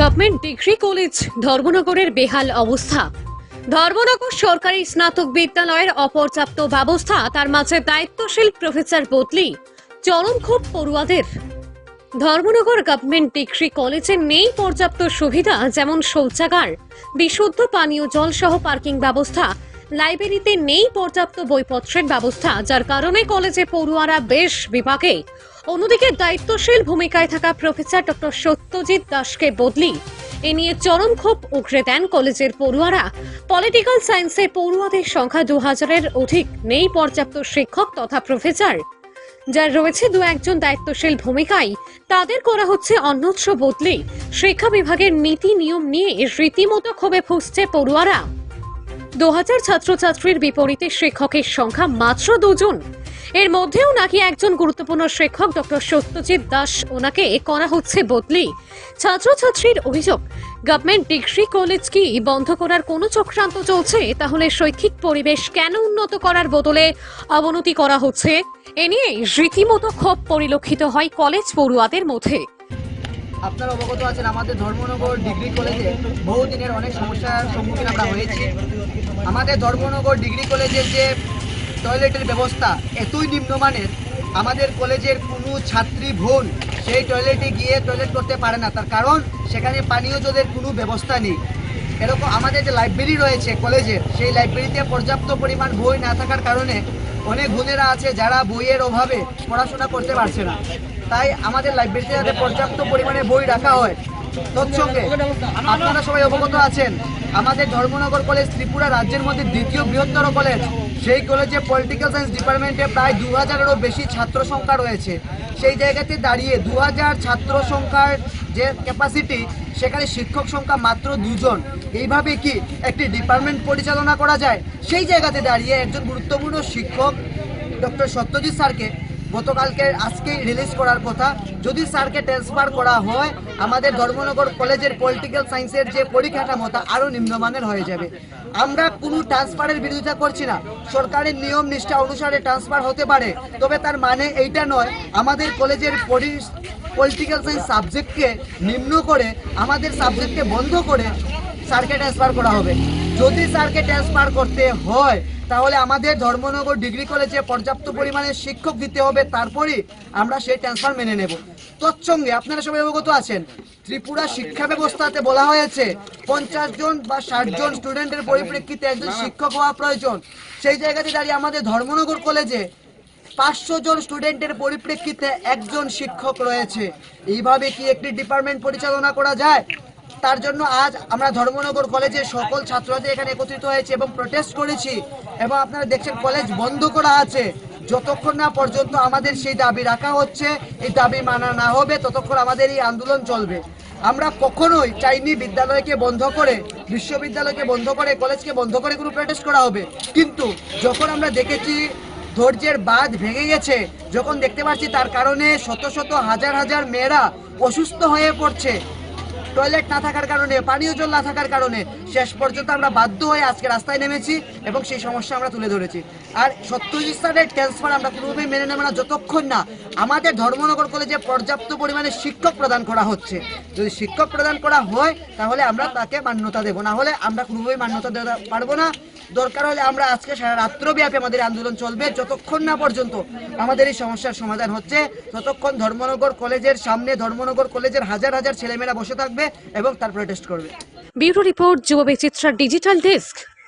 Government degree college ধর্মনগরের বেহাল অবস্থা। ধর্মনগর সরকারি স্নাতক বিদ্যালয়ের অপর্যাপ্ত ব্যবস্থা, তার মাঝে দায়িত্বশীল প্রফেসর বদলি, চরম ক্ষোভ পড়ুয়াদের। ধর্মনগর গভর্নমেন্ট ডিগ্রি কলেজে নেই পর্যাপ্ত সুবিধা, যেমন শৌচাগার, বিশুদ্ধ পানীয় জল সহ পার্কিং ব্যবস্থা লাইব্রেরিতে নেই পর্যাপ্ত বইপত্রের ব্যবস্থা, যার কারণে কলেজে পড়ুয়ারা বেশ বিভাগে অন্যদিকে দায়িত্বশীল ভূমিকায় থাকা প্রফেসর ডক্টর সত্যজিৎ দাসকে বদলি। এ নিয়ে চরম ক্ষোভ উগরে দেন কলেজের পড়ুয়ারা। পলিটিক্যাল সায়েন্সে পড়ুয়াদের সংখ্যা দু হাজারের অধিক, নেই পর্যাপ্ত শিক্ষক তথা প্রফেসর। যার রয়েছে দু একজন দায়িত্বশীল ভূমিকায়, তাদের করা হচ্ছে অন্যত্র বদলে। শিক্ষা বিভাগের নীতি নিয়ম নিয়ে রীতিমতো ক্ষোভে ফুসছে পড়ুয়ারা। দু হাজার ছাত্রছাত্রীর বিপরীতে শিক্ষকের সংখ্যা মাত্র দুজন। এর মধ্যেও নাকি একজন গুরুত্বপূর্ণ শিক্ষক, ডক্টর সত্যজিৎ দাস, ওনাকে করা হচ্ছে বদলি। ছাত্রছাত্রীর অভিযোগ গভর্নমেন্ট ডিগ্রি কলেজ কি বন্ধ করার কোনো চক্রান্ত চলছে? তাহলে শৈক্ষিক পরিবেশ কেন উন্নত করার বদলে অবনতি করা হচ্ছে? এ নিয়ে রীতিমতো ক্ষোভ পরিলক্ষিত হয় কলেজ পড়ুয়াদের মধ্যে। আপনারা অবগত আছেন, আমাদের ধর্মনগর ডিগ্রি কলেজে বহুদিনের অনেক সমস্যার সম্মুখীন আমরা হয়েছি। আমাদের ধর্মনগর ডিগ্রি কলেজের যে টয়লেটের ব্যবস্থা এতই নিম্নমানের, আমাদের কলেজের কোনো ছাত্রী বোন সেই টয়লেটে গিয়ে টয়লেট করতে পারে না। তার কারণ, সেখানে পানীয় জলের কোনো ব্যবস্থা নেই। এরকম আমাদের যে লাইব্রেরি রয়েছে কলেজের, সেই লাইব্রেরিতে পর্যাপ্ত পরিমাণ বই না থাকার কারণে অনেক বোনেরা আছে যারা বইয়ের অভাবে পড়াশোনা করতে পারছে না। তাই আমাদের লাইব্রেরিতে যাতে পর্যাপ্ত পরিমাণে বই রাখা হয়, তৎসঙ্গে আপনারা সবাই অবগত আছেন, আমাদের ধর্মনগর কলেজ ত্রিপুরা রাজ্যের মধ্যে দ্বিতীয় বৃহত্তর কলেজ সেই কলেজে পলিটিক্যাল সায়েন্স ডিপার্টমেন্টে প্রায় দু হাজারেরও বেশি ছাত্র সংখ্যা রয়েছে। সেই জায়গাতে দাঁড়িয়ে দু হাজার ছাত্র সংখ্যার যে ক্যাপাসিটি সেখানে শিক্ষক সংখ্যা মাত্র দুজন। এইভাবে কি একটি ডিপার্টমেন্ট পরিচালনা করা যায়? সেই জায়গাতে দাঁড়িয়ে একজন গুরুত্বপূর্ণ শিক্ষক ডক্টর সত্যজিৎ স্যারকে গতকালকে আজকে রিলিজ করার কথা। যদি স্যারকে ট্রান্সফার করা হয়, আমাদের ধর্মনগর কলেজের পলিটিক্যাল সায়েন্সের যে পরিকাঠামো তা আরও নিম্নমানের হয়ে যাবে। আমরা কোনো ট্রান্সফারের বিরোধিতা করছি না। সরকারের নিয়ম নিষ্ঠা অনুসারে ট্রান্সফার হতে পারে, তবে তার মানে এইটা নয়, আমাদের কলেজের পরি পলিটিক্যাল সায়েন্স সাবজেক্টকে নিম্ন করে, আমাদের সাবজেক্টকে বন্ধ করে স্যারকে ট্রান্সফার করা হবে। যদি স্যারকে ট্রান্সফার করতে হয় তাহলে আমাদের ধর্মনগর ডিগ্রি কলেজে পর্যাপ্ত পরিমাণে শিক্ষক দিতে হবে, তারপরই আমরা সেই ট্রান্সফার মেনে নেব। তৎসঙ্গে আপনারা সবাই অবগত আছেন, ত্রিপুরা শিক্ষা ব্যবস্থাতে বলা হয়েছে, পঞ্চাশ জন বা ষাট জন স্টুডেন্টের পরিপ্রেক্ষিতে একজন শিক্ষক হওয়া প্রয়োজন। সেই জায়গাতে দাঁড়িয়ে আমাদের ধর্মনগর কলেজে পাঁচশো জন স্টুডেন্টের পরিপ্রেক্ষিতে একজন শিক্ষক রয়েছে। এইভাবে কি একটি ডিপার্টমেন্ট পরিচালনা করা যায়? তার জন্য আজ আমরা ধর্মনগর কলেজের সকল ছাত্রদের এখানে একত্রিত হয়েছে এবং প্রটেস্ট করেছি। এবং আপনারা দেখছেন কলেজ বন্ধ করা আছে। যতক্ষণ না পর্যন্ত আমাদের সেই দাবি রাখা হচ্ছে, এই দাবি মানা না হবে, ততক্ষণ আমাদের এই আন্দোলন চলবে। আমরা কখনোই চাইনি বিদ্যালয়কে বন্ধ করে, বিশ্ববিদ্যালয়কে বন্ধ করে, কলেজকে বন্ধ করে কোনো প্রটেস্ট করা হবে। কিন্তু যখন আমরা দেখেছি ধৈর্যের বাঁধ ভেঙে গেছে, যখন দেখতে পাচ্ছি তার কারণে শত শত হাজার হাজার মেয়েরা অসুস্থ হয়ে পড়ছে টয়লেট না থাকার কারণে, পানীয় জল না থাকার কারণে শেষ পর্যন্ত আমরা বাধ্য হয়ে আজকে রাস্তায় নেমেছি এবং সেই সমস্যা আমরা তুলে ধরেছি। আর সত্যজিৎ স্যারের ট্রান্সফার আমরা কোনোভাবেই মেনে নেব না, যতক্ষণ না আমাদের ধর্মনগর কলেজে পর্যাপ্ত পরিমাণে শিক্ষক প্রদান করা হচ্ছে। যদি শিক্ষক প্রদান করা হয়, তাহলে আমরা তাকে মান্যতা দেবো। না হলে আমরা কোনোভাবেই মান্যতা দেওয়া পারব না। দরকার হলে আমরা আজকে সারা রাত্রব্যাপী আমাদের আন্দোলন চলবে। যতক্ষণ না পর্যন্ত আমাদের এই সমস্যার সমাধান হচ্ছে, ততক্ষণ ধর্মনগর কলেজের সামনে, ধর্মনগর কলেজের হাজার হাজার ছেলেমেয়েরা বসে থাকবে এবং তার প্রটেস্ট করবে। ব্যুরো রিপোর্ট, যুব বিচিত্রা ডিজিটাল ডেস্ক।